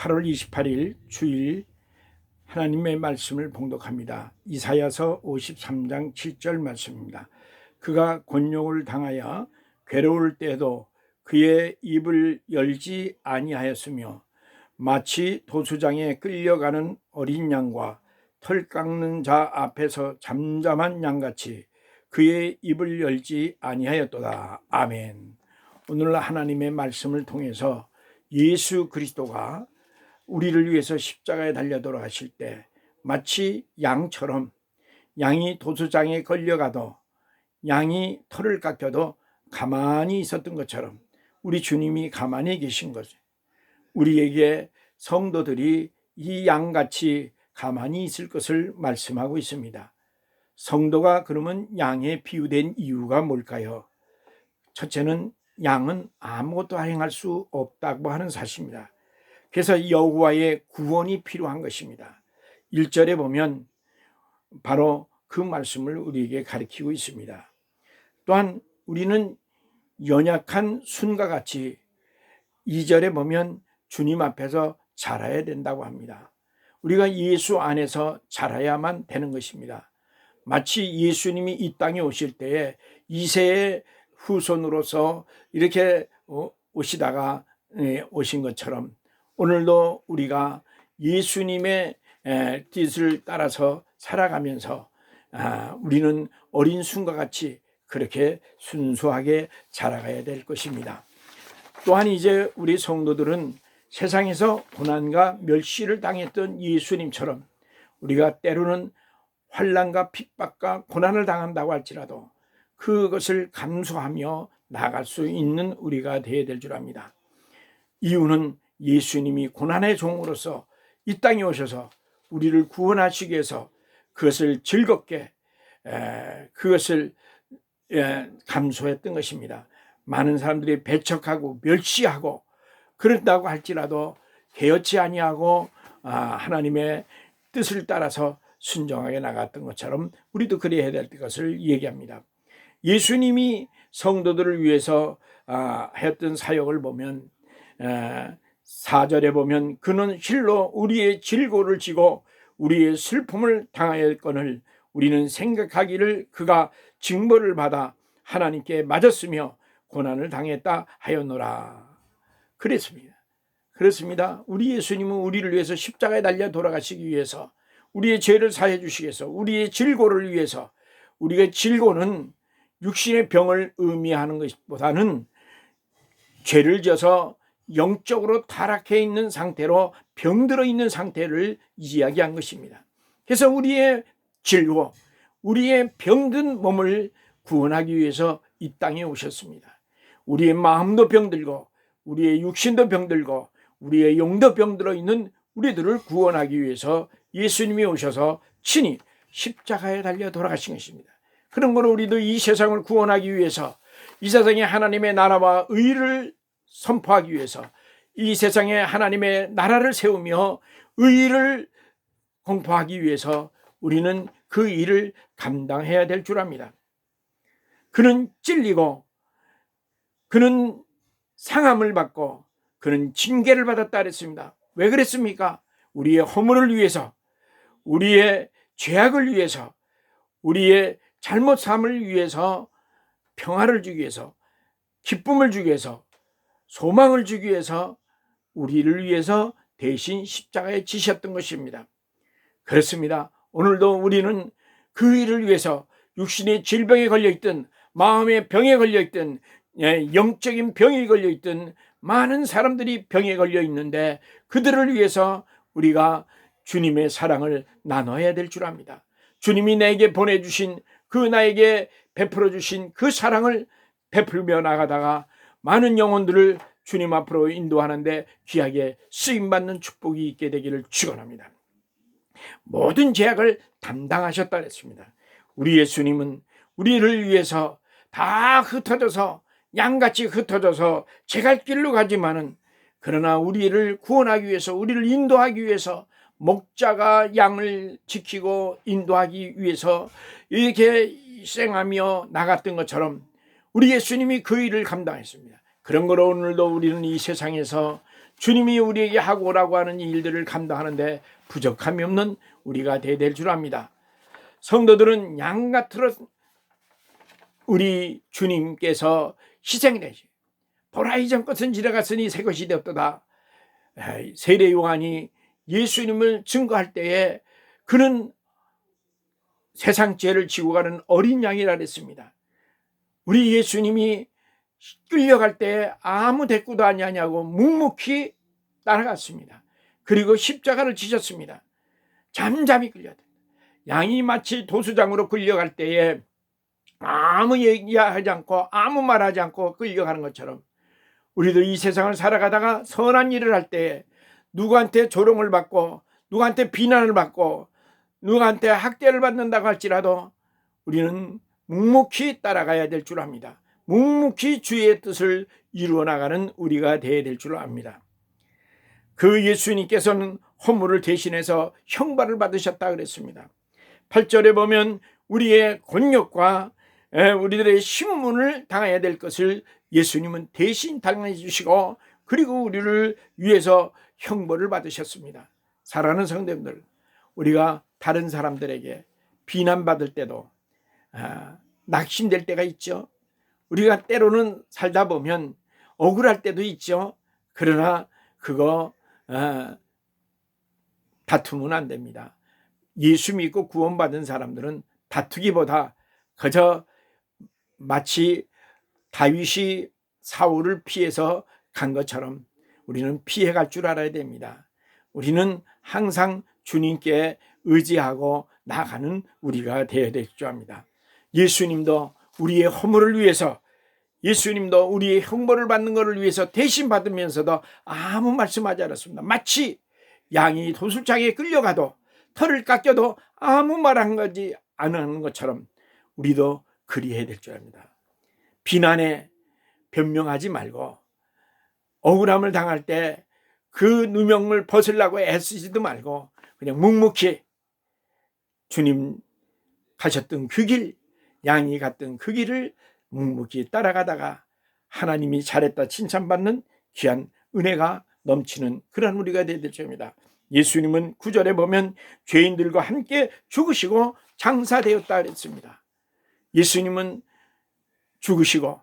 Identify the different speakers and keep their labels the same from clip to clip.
Speaker 1: 8월 28일 주일 하나님의 말씀을 봉독합니다. 이사야서 53장 7절 말씀입니다. 그가 곤욕을 당하여 괴로울 때도 그의 입을 열지 아니하였으며 마치 도수장에 끌려가는 어린 양과 털 깎는 자 앞에서 잠잠한 양같이 그의 입을 열지 아니하였도다. 아멘. 오늘 하나님의 말씀을 통해서 예수 그리스도가 우리를 위해서 십자가에 달려 돌아가실 때 마치 양처럼 양이 도수장에 걸려가도 양이 털을 깎여도 가만히 있었던 것처럼 우리 주님이 가만히 계신 거죠. 우리에게 성도들이 이 양같이 가만히 있을 것을 말씀하고 있습니다. 성도가 그러면 양에 비유된 이유가 뭘까요? 첫째는 양은 아무것도 행할 수 없다고 하는 사실입니다. 그래서 여호와의 구원이 필요한 것입니다. 1절에 보면 바로 그 말씀을 우리에게 가리키고 있습니다. 또한 우리는 연약한 순과 같이 2절에 보면 주님 앞에서 자라야 된다고 합니다. 우리가 예수 안에서 자라야만 되는 것입니다. 마치 예수님이 이 땅에 오실 때에 이세의 후손으로서 이렇게 어, 오시다가 예, 오신 것처럼 오늘도 우리가 예수님의 뜻을 따라서 살아가면서 아, 우리는 어린 순과 같이 그렇게 순수하게 자라가야 될 것입니다. 또한 이제 우리 성도들은 세상에서 고난과 멸시를 당했던 예수님처럼 우리가 때로는 환란과 핍박과 고난을 당한다고 할지라도 그것을 감수하며 나갈 수 있는 우리가 되어야 될 줄 압니다. 이유는 예수님이 고난의 종으로서 이 땅에 오셔서 우리를 구원하시기 위해서 그것을 즐겁게 그것을 감수했던 것입니다. 많은 사람들이 배척하고 멸시하고 그런다고 할지라도 개혁치 아니하고 아, 하나님의 뜻을 따라서 순종하게 나갔던 것처럼 우리도 그래야 될 것을 얘기합니다. 예수님이 성도들을 위해서 아, 했던 사역을 보면 4절에 보면 그는 실로 우리의 질고를 지고 우리의 슬픔을 당하였거늘 우리는 생각하기를 그가 징벌을 받아 하나님께 맞았으며 고난을 당했다 하였노라. 그랬습니다. 그렇습니다. 우리 예수님은 우리를 위해서 십자가에 달려 돌아가시기 위해서 우리의 죄를 사해 주시기 위해서 우리의 질고를 위해서 우리의 질고는 육신의 병을 의미하는 것보다는 죄를 져서 영적으로 타락해 있는 상태로 병들어 있는 상태를 이야기한 것입니다. 그래서 우리의 질고, 우리의 병든 몸을 구원하기 위해서 이 땅에 오셨습니다. 우리의 마음도 병들고, 우리의 육신도 병들고, 우리의 영도 병들어 있는 우리들을 구원하기 위해서 예수님이 오셔서 친히 십자가에 달려 돌아가신 것입니다. 그런 거로 우리도 이 세상을 구원하기 위해서 이 세상에 하나님의 나라와 의를 선포하기 위해서 이 세상에 하나님의 나라를 세우며 의를 공포하기 위해서 우리는 그 일을 감당해야 될 줄 압니다. 그는 찔리고 그는 상함을 받고 그는 징계를 받았다 그랬습니다. 왜 그랬습니까? 우리의 허물을 위해서, 우리의 죄악을 위해서, 우리의 잘못 삶을 위해서 평화를 주기 위해서, 기쁨을 주기 위해서, 소망을 주기 위해서 우리를 위해서 대신 십자가에 지셨던 것입니다. 그렇습니다. 오늘도 우리는 그 일을 위해서 육신의 질병에 걸려 있든 마음의 병에 걸려 있든 예, 영적인 병에 걸려 있든 많은 사람들이 병에 걸려 있는데 그들을 위해서 우리가 주님의 사랑을 나눠야 될 줄 압니다. 주님이 내게 보내주신 그 나에게 베풀어 주신 그 사랑을 베풀며 나가다가 많은 영혼들을 주님 앞으로 인도하는데 귀하게 쓰임받는 축복이 있게 되기를 축원합니다. 모든 죄악을 담당하셨다 했습니다. 우리 예수님은 우리를 위해서 다 흩어져서 양같이 흩어져서 제 갈 길로 가지만은 그러나 우리를 구원하기 위해서 우리를 인도하기 위해서 목자가 양을 지키고 인도하기 위해서 이렇게 희생하며 나갔던 것처럼 우리 예수님이 그 일을 감당했습니다. 그런 거로 오늘도 우리는 이 세상에서 주님이 우리에게 하고 오라고 하는 이 일들을 감당하는데 부족함이 없는 우리가 되야 될 줄 압니다. 성도들은 양 같으로 우리 주님께서 희생이 되시. 보라 이전 것은 지나갔으니 새 것이 되었도다. 세례 요한이 예수님을 증거할 때에 그는 세상 죄를 지고 가는 어린 양이라 그랬습니다. 우리 예수님이 끌려갈 때 아무 대꾸도 아니하냐고 묵묵히 따라갔습니다. 그리고 십자가를 지셨습니다. 잠잠히 끌려다. 양이 마치 도수장으로 끌려갈 때에 아무 얘기하지 않고 아무 말하지 않고 끌려가는 것처럼 우리도 이 세상을 살아가다가 선한 일을 할때 누구한테 조롱을 받고 누구한테 비난을 받고 누구한테 학대를 받는다고 할지라도 우리는 묵묵히 따라가야 될 줄 압니다. 묵묵히 주의 뜻을 이루어 나가는 우리가 되어야 될 줄 압니다. 그 예수님께서는 허물을 대신해서 형벌을 받으셨다 그랬습니다. 8절에 보면 우리의 곤욕과 우리들의 신문을 당해야 될 것을 예수님은 대신 당해 주시고 그리고 우리를 위해서 형벌을 받으셨습니다. 사랑하는 성도님들, 우리가 다른 사람들에게 비난받을 때도 아, 낙심될 때가 있죠. 우리가 때로는 살다 보면 억울할 때도 있죠. 그러나 그거 아, 다투면 안 됩니다. 예수 믿고 구원받은 사람들은 다투기보다 그저 마치 다윗이 사울을 피해서 간 것처럼 우리는 피해갈 줄 알아야 됩니다. 우리는 항상 주님께 의지하고 나가는 우리가 되어야 될 줄 압니다. 예수님도 우리의 허물을 위해서 예수님도 우리의 형벌을 받는 것을 위해서 대신 받으면서도 아무 말씀하지 않았습니다. 마치 양이 도술장에 끌려가도 털을 깎여도 아무 말 한 가지 안 하는 것처럼 우리도 그리해야 될 줄 압니다. 비난에 변명하지 말고 억울함을 당할 때 그 누명을 벗으려고 애쓰지도 말고 그냥 묵묵히 주님 가셨던 그 길, 양이 갔던 그 길을 묵묵히 따라가다가 하나님이 잘했다 칭찬받는 귀한 은혜가 넘치는 그런 우리가 되야 될 줄입니다. 예수님은 구절에 보면 죄인들과 함께 죽으시고 장사되었다 그랬습니다. 예수님은 죽으시고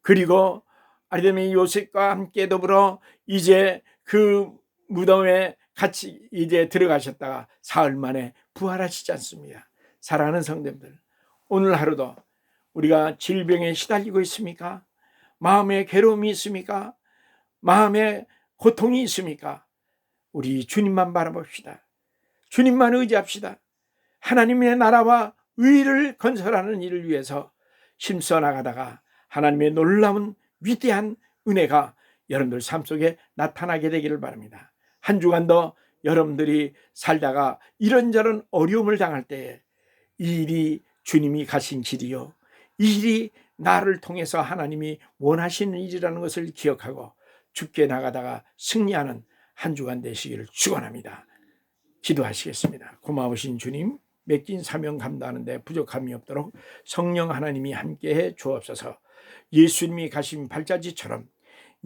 Speaker 1: 그리고 아리데미 요셉과 함께 더불어 이제 그 무덤에 같이 이제 들어가셨다가 사흘 만에 부활하시지 않습니다. 사랑하는 성도들, 오늘 하루도 우리가 질병에 시달리고 있습니까? 마음에 괴로움이 있습니까? 마음에 고통이 있습니까? 우리 주님만 바라봅시다. 주님만 의지합시다. 하나님의 나라와 의를 건설하는 일을 위해서 힘써 나가다가 하나님의 놀라운 위대한 은혜가 여러분들 삶 속에 나타나게 되기를 바랍니다. 한 주간도 여러분들이 살다가 이런저런 어려움을 당할 때에 이 일이 주님이 가신 길이요. 이 일이 나를 통해서 하나님이 원하시는 일이라는 것을 기억하고 죽게 나가다가 승리하는 한 주간 되시기를 축원합니다. 기도하시겠습니다. 고마우신 주님, 맡긴 사명 감당하는데 부족함이 없도록 성령 하나님이 함께해 주옵소서. 예수님이 가신 발자지처럼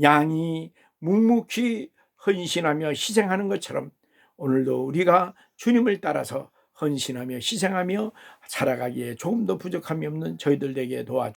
Speaker 1: 양이 묵묵히 헌신하며 희생하는 것처럼 오늘도 우리가 주님을 따라서 헌신하며 희생하며 살아가기에 조금 더 부족함이 없는 저희들에게 도와주옵소서.